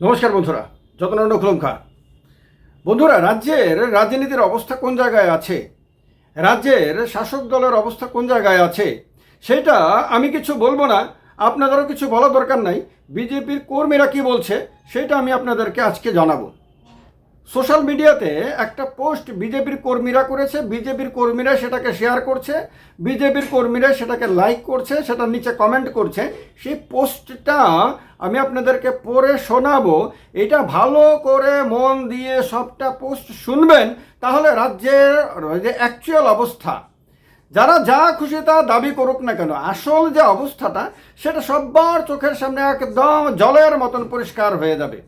নমস্কার বন্ধুরা যতনন্দ খুলমখা বন্ধুরা, রাজ্যের রাজনীতির অবস্থা কোন জায়গায় আছে? রাজ্যের শাসক দলের অবস্থা কোন জায়গায় আছে? সেটা আমি কিছু বলব না, আপনাদেরও কিছু বলা দরকার নাই। বিজেপির কর্মীরা কি বলছে, সেটা আমি আপনাদেরকে আজকে জানাব। সোশ্যাল মিডিয়াতে একটা পোস্ট বিজেপির কর্মীরা করেছে, বিজেপির কর্মীরা সেটাকে শেয়ার করছে, বিজেপির কর্মীরা সেটাকে লাইক করছে সেটা নিচে কমেন্ট করছে। সেই পোস্টটা আমি আপনাদেরকে পড়ে শোনাবো। এটা ভালো করে মন দিয়ে সবটা পোস্ট শুনবেন, তাহলে রাজ্যের যে অ্যাকচুয়াল অবস্থা। যারা যা খুশি তা দাবি করুক না কেন, আসল যে অবস্থাটা, সেটা সবার চোখের সামনে একদম জলের মতন পরিষ্কার হয়ে যাবে।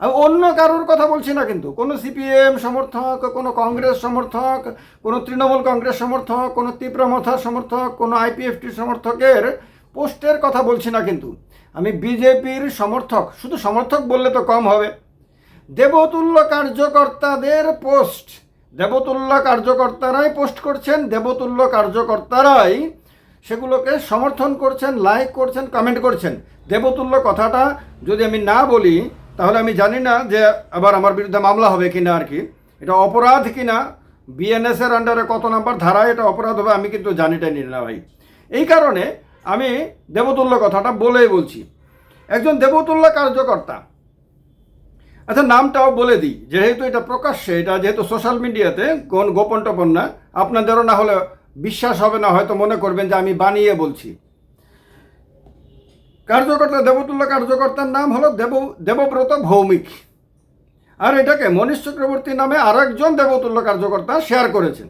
আমি অন্য কারোর কথা বলছি না কিন্তু। কোনো সিপিএম সমর্থক, কোনো কংগ্রেস সমর্থক, কোনো তৃণমূল কংগ্রেস সমর্থক, কোনো তীব্রমথার সমর্থক, কোনো আইপিএফটি সমর্থকের পোস্টের কথা বলছি না কিন্তু। আমি বিজেপির সমর্থক, শুধু সমর্থক বললে তো কম হবে। দেবতুল্য কার্যকর্তাদের পোস্ট। দেবতুল্য কার্যকর্তারাই পোস্ট করছেন, দেবতুল্য কার্যকর্তারাই সেগুলোকে সমর্থন করছেন লাইক করছেন কমেন্ট করছেন। দেবতুল্য কথাটা যদি আমি না বলি তাহলে আমি জানি না যে আবার আমার বিরুদ্ধে মামলা হবে কি না আর কি। এটা অপরাধ কিনা? বিএনএস এর আন্ডারে কত নাম্বার ধারায় এটা অপরাধ হবে আমি কিন্তু জানিটাই নি না ভাই। এই কারণে আমি দেবতুল্য কথাটা বলেই বলছি। একজন দেবতুল্য কার্যকর্তা। আচ্ছা নামটাও বলে দিই। যেহেতু এটা প্রকাশ্যে, এটা যেহেতু সোশ্যাল মিডিয়াতে কোন গোপন টোপন না, আপনাদেরও না হলে বিশ্বাস হবে না, হয়তো মনে করবেন যে আমি বানিয়ে বলছি। কার্যকর্তা দেবতুল্য কার্যকর্তার নাম হলো দেব, দেবব্রত ভৌমিক। আর এটাকে মনীষ চক্রবর্তী নামে আরেকজন দেবতুল্য কার্যকর্তা শেয়ার করেছেন।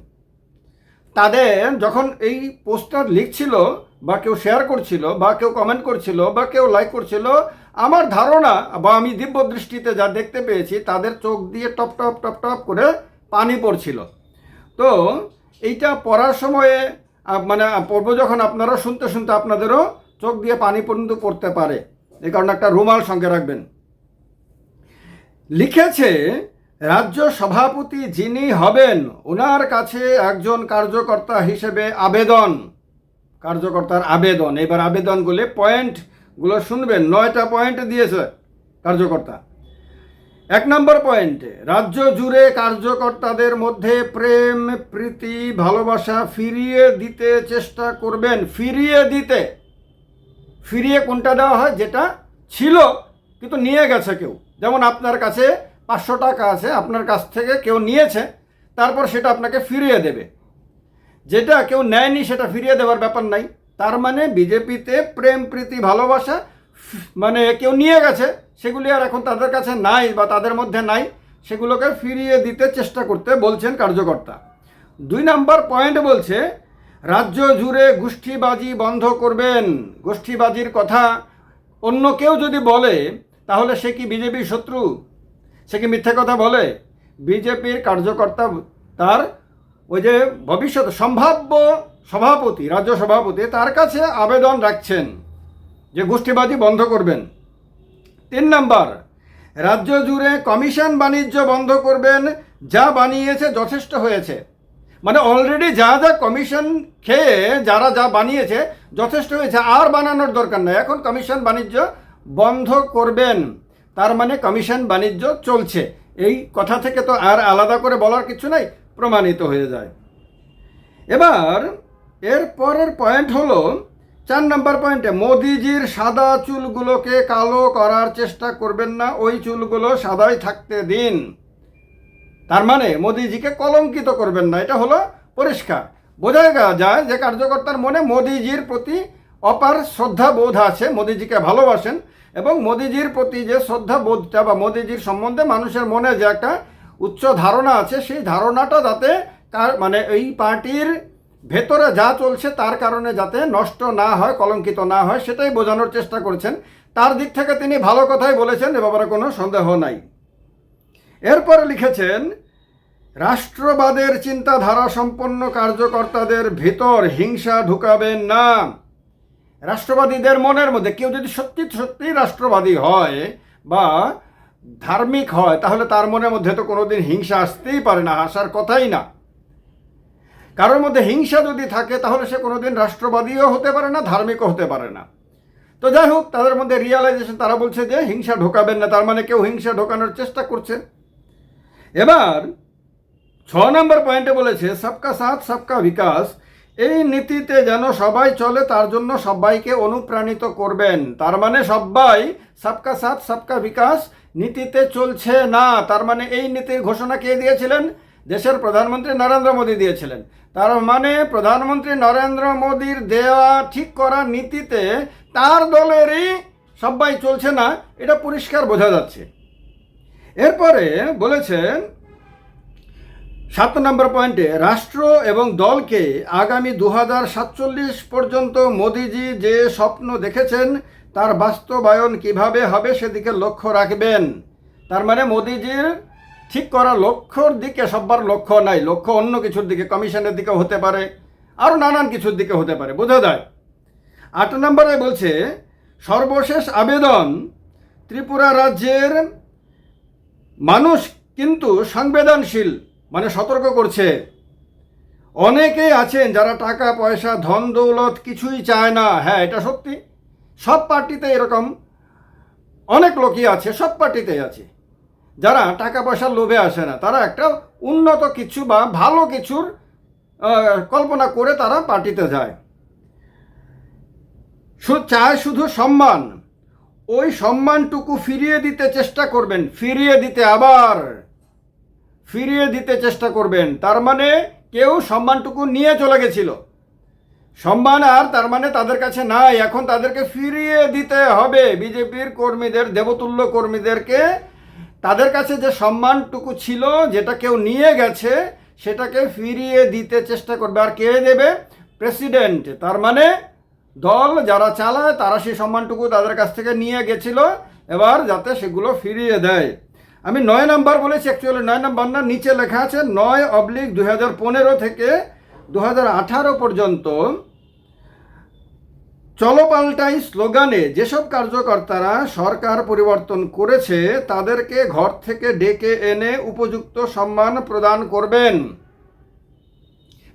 তাদের যখন এই পোস্টার লিখছিল, বা কেউ শেয়ার করছিল, বা কেউ কমেন্ট করছিল, বা কেউ লাইক করছিল, আমার ধারণা, বা আমি দিব্য দৃষ্টিতে যা দেখতে পেয়েছি, তাদের চোখ দিয়ে টপ টপ টপ টপ করে পানি পড়ছিল। তো এইটা পড়ার সময়ে মানে পড়ব যখন আপনারা শুনতে শুনতে আপনাদেরও চোখ দিয়ে পানি পর্যন্ত পড়তে পারে। এই কারণে একটা রুমাল সঙ্গে রাখবেন। লিখেছে, রাজ্য সভাপতি যিনি হবেন ওনার কাছে একজন কার্যকর্তা হিসেবে আবেদন। কার্যকর্তার আবেদন। এবার আবেদনগুলো পয়েন্টগুলো শুনবেন। নয়টা পয়েন্ট দিয়েছে কার্যকর্তা। এক নম্বর পয়েন্টে, রাজ্য জুড়ে কার্যকর্তাদের মধ্যে প্রেম, প্রীতি, ভালোবাসা ফিরিয়ে দিতে চেষ্টা করবেন। ফিরিয়ে দিতে। ফিরিয়ে কোনটা দেওয়া হয়? যেটা ছিল, কিন্তু নিয়ে গেছে কেউ। যেমন আপনার কাছে পাঁচশো টাকা আছে, আপনার কাছ থেকে কেউ নিয়েছে, তারপর সেটা আপনাকে ফিরিয়ে দেবে। যেটা কেউ নেয়নি, সেটা ফিরিয়ে দেওয়ার ব্যাপার নাই। তার মানে বিজেপিতে প্রেম, প্রীতি, ভালোবাসা মানে কেউ নিয়ে গেছে, সেগুলি আর এখন তাদের কাছে নাই বা তাদের মধ্যে নাই। সেগুলোকে ফিরিয়ে দিতে চেষ্টা করতে বলছেন কার্যকর্তা। দুই নাম্বার পয়েন্ট বলছে রাজ্য জুড়ে গোষ্ঠীবাজি বন্ধ করবেন। গোষ্ঠীবাজির কথা অন্য কেউ যদি বলে, তাহলে সে কি বিজেপির শত্রু? সে কি মিথ্যে কথা বলে? বিজেপির কার্যকর্তা তার ওই যে ভবিষ্যৎ সম্ভাব্য সভাপতি, রাজ্য সভাপতি, তার কাছে আবেদন রাখছেন যে গোষ্ঠীবাজি বন্ধ করবেন। তিন নাম্বার, রাজ্য জুড়ে কমিশন বাণিজ্য বন্ধ করবেন, যা বানিয়েছে যথেষ্ট হয়েছে। মানে অলরেডি যা যা কমিশন খেয়ে, যারা যা বানিয়েছে, যথেষ্ট হয়েছে। আর বানানোর দরকার নেই। এখন কমিশন বাণিজ্য বন্ধ করবেন। তার মানে কমিশন বাণিজ্য চলছে। এই কথা থেকে তো আর আলাদা করে বলার কিছু নাই, প্রমাণিত হয়ে যায়। এবার, এর পরের পয়েন্ট হলো, চার নম্বর পয়েন্টে মোদিজির সাদা চুলগুলোকে কালো করার চেষ্টা করবেন না, ওই চুলগুলো সাদাই থাকতে দিন। তার মানে মোদিজিকে কলঙ্কিত করবেন না, এটা হলো পরিষ্কার। বোঝা যায় যে কার্যকর্তার মনে মোদিজির প্রতি অপার শ্রদ্ধা বোধ আছে, মোদিজিকে ভালোবাসেন, এবং মোদিজির প্রতি যে শ্রদ্ধা বোধটা বা মোদিজির সম্বন্ধে মানুষের মনে যে একটা উচ্চ ধারণা আছে, সেই ধারণাটা যাতে কার মানে এই পার্টির ভেতরে যা চলছে তার কারণে যাতে নষ্ট না হয়, কলঙ্কিত না হয়, সেটাই বোঝানোর চেষ্টা করেছেন। তার দিক থেকে তিনি ভালো কথাই বলেছেন, এ ব্যাপারে কোনো সন্দেহ নাই। এরপরে লিখেছেন, রাষ্ট্রবাদের চিন্তাধারা সম্পন্ন কার্যকর্তাদের ভিতর হিংসা ঢুকাবেন না। রাষ্ট্রবাদীদের মনের মধ্যে কেউ যদি সত্যি সত্যি রাষ্ট্রবাদী হয় বা ধার্মিক হয়, তাহলে তার মনের মধ্যে তো কোনোদিন হিংসা আসতেই পারে না, আসার কথাই না। কারোর মধ্যে হিংসা যদি থাকে, তাহলে সে কোনোদিন রাষ্ট্রবাদীও হতে পারে না, ধার্মিকও হতে পারে না। তো তো যাই হোক, তাদের মধ্যে রিয়ালাইজেশন তারা বলছে যে হিংসা ঢোকাবেন না, তার মানে কেউ হিংসা ঢোকানোর চেষ্টা করছে। এবার ছ নম্বর পয়েন্টে বলেছে, সবকা সাথ, সবকা বিকাশ। এই নীতিতে যেন সবাই চলে, তার জন্য সবাইকে অনুপ্রাণিত করবেন। তার মানে সবাই সবকা সাথ, সবকা বিকাশ নীতিতে চলছে না। তার মানে এই নীতির ঘোষণা কে দিয়েছিলেন? দেশের প্রধানমন্ত্রী নরেন্দ্র মোদী দিয়েছিলেন। তার মানে প্রধানমন্ত্রী নরেন্দ্র মোদীর দেওয়া ঠিক করা নীতিতে তার দলেরই সবাই চলছে না, এটা পরিষ্কার বোঝা যাচ্ছে। এরপরে বলেছেন, সাত নম্বর পয়েন্টে রাষ্ট্র এবং দলকে আগামী দু পর্যন্ত মোদিজি যে স্বপ্ন দেখেছেন, তার বাস্তবায়ন কীভাবে হবে সেদিকে লক্ষ্য রাখবেন। তার মানে মোদিজির ঠিক করা লক্ষ্যর দিকে সব্বার লক্ষ্য নাই, লক্ষ্য অন্য কিছুর দিকে, কমিশনের দিকে হতে পারে, আরও নানান কিছুর দিকে হতে পারে, বোঝা যায়। আট নম্বরে বলছে, সর্বশেষ আবেদন ত্রিপুরা রাজ্যের মানুষ কিন্তু সংবেদনশীল মানে সতর্ক করছে। অনেকেই আছেন যারা টাকা, পয়সা, ধন, দৌলত কিছুই চায় না। হ্যাঁ এটা সত্যি। সব পার্টিতে এরকম অনেক লোকই আছে, সব পার্টিতেই আছে। যারা টাকা পয়সার লোভে আসে না, তারা একটা উন্নত কিছু বা ভালো কিছুর কল্পনা করে তারা পার্টিতে যায়। চায় শুধু সম্মান। ওই সম্মানটুকু ফিরিয়ে দিতে চেষ্টা করবেন, ফিরিয়ে দিতে আবার, ফিরিয়ে দিতে চেষ্টা করবেন। তার মানে কেউ সম্মানটুকু নিয়ে চলে গেছিল। সম্মান আর তার মানে তাদের কাছে নাই, এখন তাদেরকে ফিরিয়ে দিতে হবে। বিজেপির কর্মীদের, দেবতুল্য কর্মীদেরকে তাদের কাছে যে সম্মানটুকু ছিল, যেটা কেউ নিয়ে গেছে, সেটাকে ফিরিয়ে দিতে চেষ্টা করবে। আর কে দেবে? প্রেসিডেন্ট। তার মানে দল যারা চালায়, তারা সেই সম্মানটুকু তাদের কাছ থেকে নিয়ে গেছিল, এবার যাতে সেগুলো ফিরিয়ে দেয়। আমি নয় নাম্বার বলেছি অ্যাকচুয়ালি নয় নাম্বার না, নিচে লেখা আছে, নয় অবলিক দু হাজার পনেরো থেকে দু হাজার আঠারো পর্যন্ত চলো পাল্টাই স্লোগানে যেসব কার্যকর্তারা সরকার পরিবর্তন করেছে, তাদেরকে ঘর থেকে ডেকে এনে উপযুক্ত সম্মান প্রদান করবেন।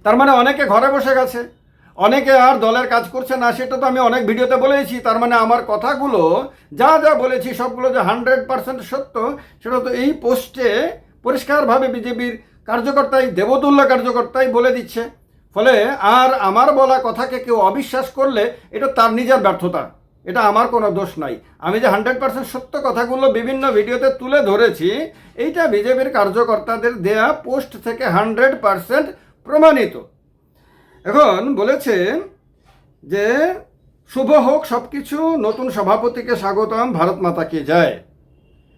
তার মানে অনেকে ঘরে বসে গেছে। অনেকে আর দলের কাজ করছে না, সেটা তো আমি অনেক ভিডিওতে বলেছি তার মানে আমার কথাগুলো, যা যা বলেছি সবগুলো যে হান্ড্রেড পার্সেন্ট সত্য, সেটা তো এই পোস্টে পরিষ্কারভাবে বিজেপির কার্যকর্তাই দেবতুল্য কার্যকর্তাই বলে দিচ্ছে। ফলে আর আমার বলা কথাকে কেউ অবিশ্বাস করলে এটা তার নিজের ব্যর্থতা, এটা আমার কোনো দোষ নাই। আমি যে হান্ড্রেড পার্সেন্ট সত্য কথাগুলো বিভিন্ন ভিডিওতে তুলে ধরেছি, এইটা বিজেপির কার্যকর্তাদের দেয়া পোস্ট থেকে হান্ড্রেড পার্সেন্ট প্রমাণিত। এখন বলেছে যে শুভ হোক সব কিছু নতুন সভাপতিকে স্বাগতম, ভারত মাতাকে যায়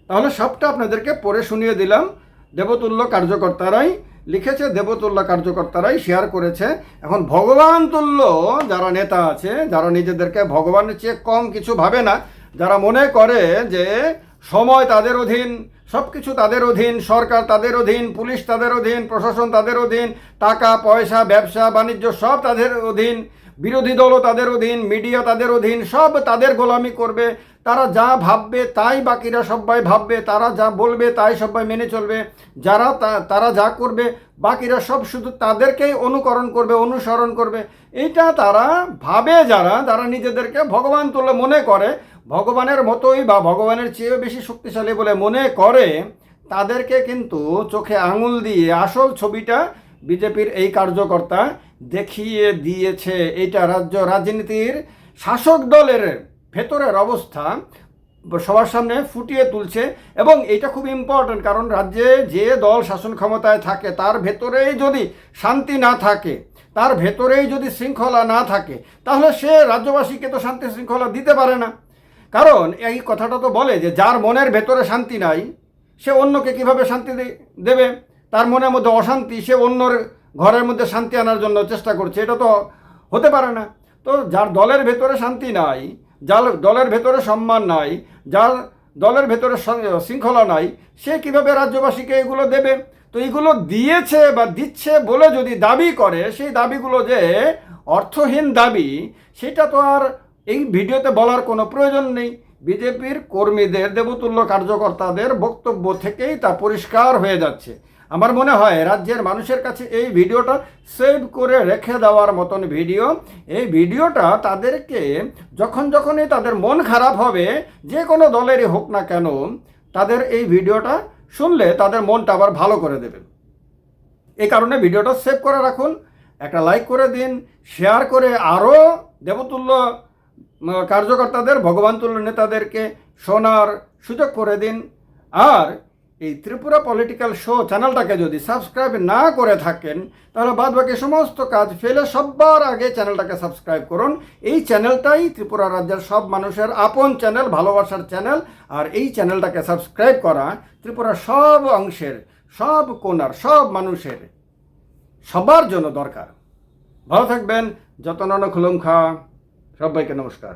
তাহলে সবটা আপনাদেরকে পড়ে শুনিয়ে দিলাম। দেবতুল্য কার্যকর্তারাই লিখেছে, দেবতুল্য কার্যকর্তারাই শেয়ার করেছে। এখন ভগবান তুল্য যারা নেতা আছে, যারা নিজেদেরকে ভগবানের চেয়ে কম কিছু ভাবে না, যারা মনে করে যে সময় তাদের অধীন সব কিছু তাদের অধীন, সরকার তাদের অধীন, পুলিশ তাদের অধীন, প্রশাসন তাদের অধীন, টাকা, পয়সা, ব্যবসা, বাণিজ্য সব তাদের অধীন, বিরোধী দলও তাদের অধীন, মিডিয়া তাদের অধীন, সব তাদের গোলামি করবে। তারা যা ভাববে তাই বাকিরা সবাই ভাববে, তারা যা বলবে তাই সবাই মেনে চলবে। যারা তারা যা করবে, বাকিরা সব শুধু তাদেরকেই অনুকরণ করবে, অনুসরণ করবে। এইটা তারা ভাবে যারা যারা নিজেদেরকে ভগবান তুলে মনে করে ভগবানের মতোই বা ভগবানের চেয়েও বেশি শক্তিশালী বলে মনে করে, তাদেরকে কিন্তু চোখে আঙুল দিয়ে আসল ছবিটা বিজেপির এই কার্যকর্তা দেখিয়ে দিয়েছে। এটা রাজ্য রাজনীতির শাসক দলের ভেতরের অবস্থা সবার সামনে ফুটিয়ে তুলছে এবং এটা খুব ইম্পর্ট্যান্ট কারণ রাজ্যে যে দল শাসন ক্ষমতায় থাকে, তার ভেতরেই যদি শান্তি না থাকে, তার ভেতরেই যদি শৃঙ্খলা না থাকে, তাহলে সে রাজ্যবাসীকে তো শান্তি শৃঙ্খলা দিতে পারে না। কারণ এই কথাটা তো বলে যে যার মনের ভেতরে শান্তি নাই, সে অন্যকে কীভাবে শান্তি দেবে? তার মনের মধ্যে অশান্তি, সে অন্যর ঘরের মধ্যে শান্তি আনার জন্য চেষ্টা করছে, এটা তো হতে পারে না। তো যার দলের ভেতরে শান্তি নাই, যার দলের ভেতরে সম্মান নাই, যার দলের ভেতরে শৃঙ্খলা নাই, সে কীভাবে রাজ্যবাসীকে এগুলো দেবে? তো এগুলো দিয়েছে বা দিচ্ছে বলে যদি দাবি করে, সেই দাবিগুলো যে অর্থহীন দাবি, সেটা তো আর এই ভিডিওতে বলার কোনো প্রয়োজন নেই। বিজেপির কর্মীদের, দেবতুল্য কার্যকর্তাদের বক্তব্য থেকেই তা পরিষ্কার হয়ে যাচ্ছে। আমার মনে হয় রাজ্যের মানুষের কাছে এই ভিডিওটা সেভ করে রেখে দেওয়ার মতন ভিডিও। এই ভিডিওটা তাদেরকে যখন যখনই তাদের মন খারাপ হবে, যে কোনো দলেরই হোক না কেন, তাদের এই ভিডিওটা শুনলে তাদের মনটা আবার ভালো করে দেবে। এই কারণে ভিডিওটা সেভ করে রাখুন, একটা লাইক করে দিন, শেয়ার করে আরও দেবতুল্য কার্যকর্তাদের, ভগবান নেতাদেরকে শোনার সুযোগ করে দিন। আর এই ত্রিপুরা পলিটিক্যাল শো চ্যানেলটাকে যদি সাবস্ক্রাইব না করে থাকেন, তাহলে বাদ বাকি সমস্ত কাজ ফেলে সবার আগে চ্যানেলটাকে সাবস্ক্রাইব করুন। এই চ্যানেলটাই ত্রিপুরা রাজ্যের সব মানুষের আপন চ্যানেল, ভালোবাসার চ্যানেল। আর এই চ্যানেলটাকে সাবস্ক্রাইব করা ত্রিপুরার সব অংশের, সব কোনার সব মানুষের সবার জন্য দরকার। ভালো থাকবেন। যতন খুলুম সবাইকে নমস্কার